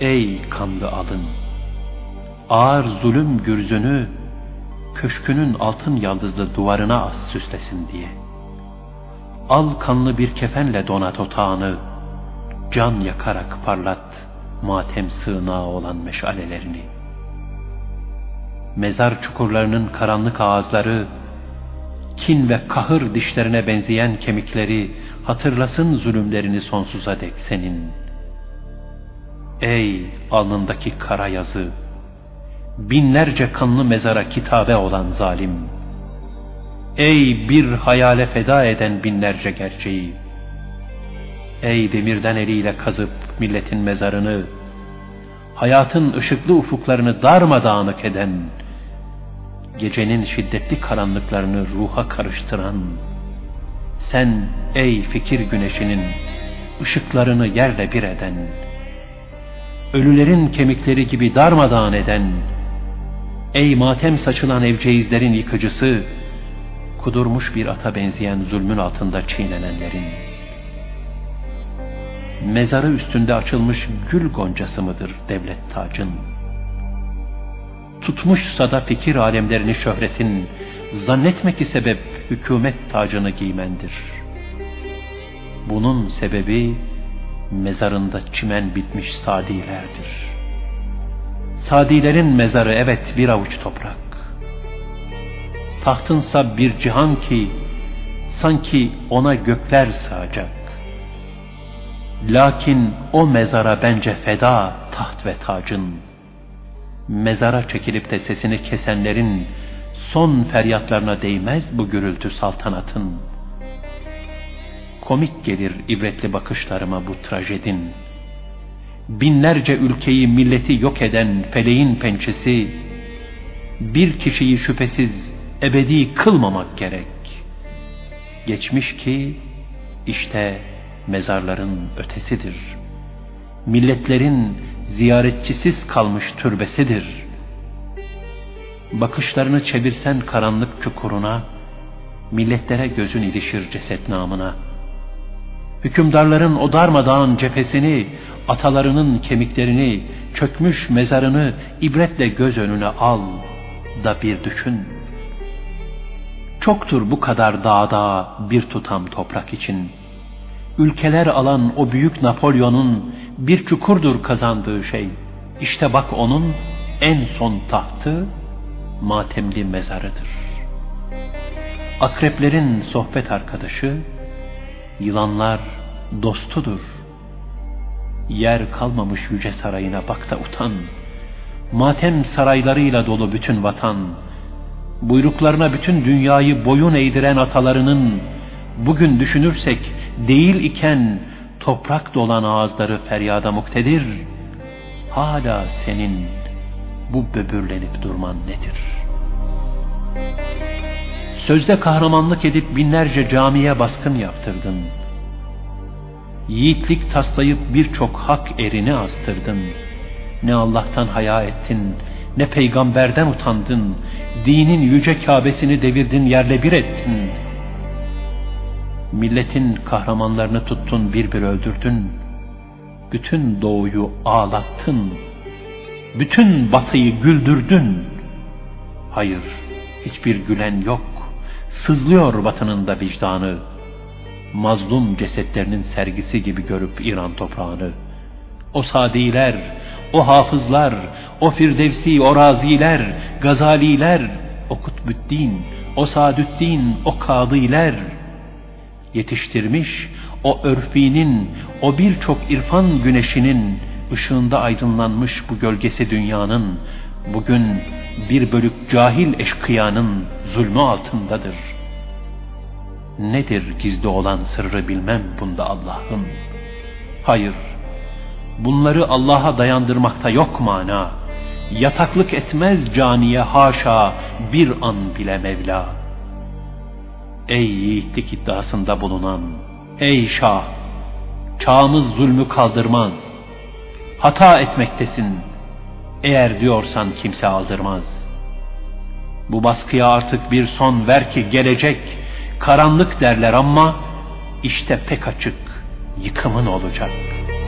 Ey kanlı alın! Ağır zulüm gürzünü köşkünün altın yaldızlı duvarına as süslesin diye. Al kanlı bir kefenle donat otağını, can yakarak parlat matem sığınağı olan meşalelerini. Mezar çukurlarının karanlık ağızları, kin ve kahır dişlerine benzeyen kemikleri hatırlasın zulümlerini sonsuza dek senin. Ey alnındaki kara yazı, binlerce kanlı mezara kitabe olan zalim! Ey bir hayale feda eden binlerce gerçeği! Ey demirden eliyle kazıp milletin mezarını, hayatın ışıklı ufuklarını darmadağınık eden, gecenin şiddetli karanlıklarını ruha karıştıran, sen ey fikir güneşinin ışıklarını yerle bir eden, ölülerin kemikleri gibi darmadağın eden, ey matem saçılan evceizlerin yıkıcısı, kudurmuş bir ata benzeyen zulmün altında çiğnenenlerin, mezarı üstünde açılmış gül goncası mıdır devlet tacın? Tutmuşsa da fikir alemlerini şöhretin, zannetme ki sebep hükümet tacını giymendir. Bunun sebebi mezarında çimen bitmiş sadilerdir. Sadilerin mezarı evet bir avuç toprak. Tahtınsa bir cihan ki sanki ona gökler sığacak. Lakin o mezara bence feda taht ve tacın. Mezara çekilip de sesini kesenlerin son feryatlarına değmez bu gürültü saltanatın. Komik gelir ibretli bakışlarıma bu trajedin. Binlerce ülkeyi milleti yok eden feleğin pençesi, bir kişiyi şüphesiz ebedi kılmamak gerek. Geçmiş ki işte mezarların ötesidir. Milletlerin ziyaretçisiz kalmış türbesidir. Bakışlarını çevirsen karanlık çukuruna, milletlere gözün ilişir ceset namına. Hükümdarların o darmadağın cephesini, atalarının kemiklerini, çökmüş mezarını ibretle göz önüne al da bir düşün. Çoktur bu kadar dağda bir tutam toprak için.'' ülkeler alan o büyük Napolyon'un bir çukurdur kazandığı şey. İşte bak onun en son tahtı matemli mezarıdır. Akreplerin sohbet arkadaşı, yılanlar dostudur. Yer kalmamış yüce sarayına bak da utan. Matem saraylarıyla dolu bütün vatan. Buyruklarına bütün dünyayı boyun eğdiren atalarının bugün düşünürsek değil iken toprak dolan ağızları feryada muktedir. Hala senin bu böbürlenip durman nedir? Sözde kahramanlık edip binlerce camiye baskın yaptırdın. Yiğitlik taslayıp birçok hak erini astırdın. Ne Allah'tan haya ettin, ne peygamberden utandın. Dinin yüce Kabe'sini devirdin, yerle bir ettin.'' Milletin kahramanlarını tuttun bir bir öldürdün. Bütün doğuyu ağlattın. Bütün batıyı güldürdün. Hayır, hiçbir gülen yok. Sızlıyor batının da vicdanı. Mazlum cesetlerinin sergisi gibi görüp İran toprağını. O sadiler, o hafızlar, o firdevsi, o raziler, gazaliler, o kutbüddin, o sadüddin, o kadıiler.'' yetiştirmiş, o örfinin, o birçok irfan güneşinin ışığında aydınlanmış bu gölgesi dünyanın, bugün bir bölük cahil eşkıyanın zulmü altındadır. Nedir gizli olan sırrı bilmem bunda Allah'ın. Hayır, bunları Allah'a dayandırmakta yok mana. Yataklık etmez caniye haşa bir an bile Mevla.'' Ey yiğitlik iddiasında bulunan, ey şah, çağımız zulmü kaldırmaz. Hata etmektesin, eğer diyorsan kimse aldırmaz. Bu baskıya artık bir son ver ki gelecek, karanlık derler ama, işte pek açık, yıkımın olacak.''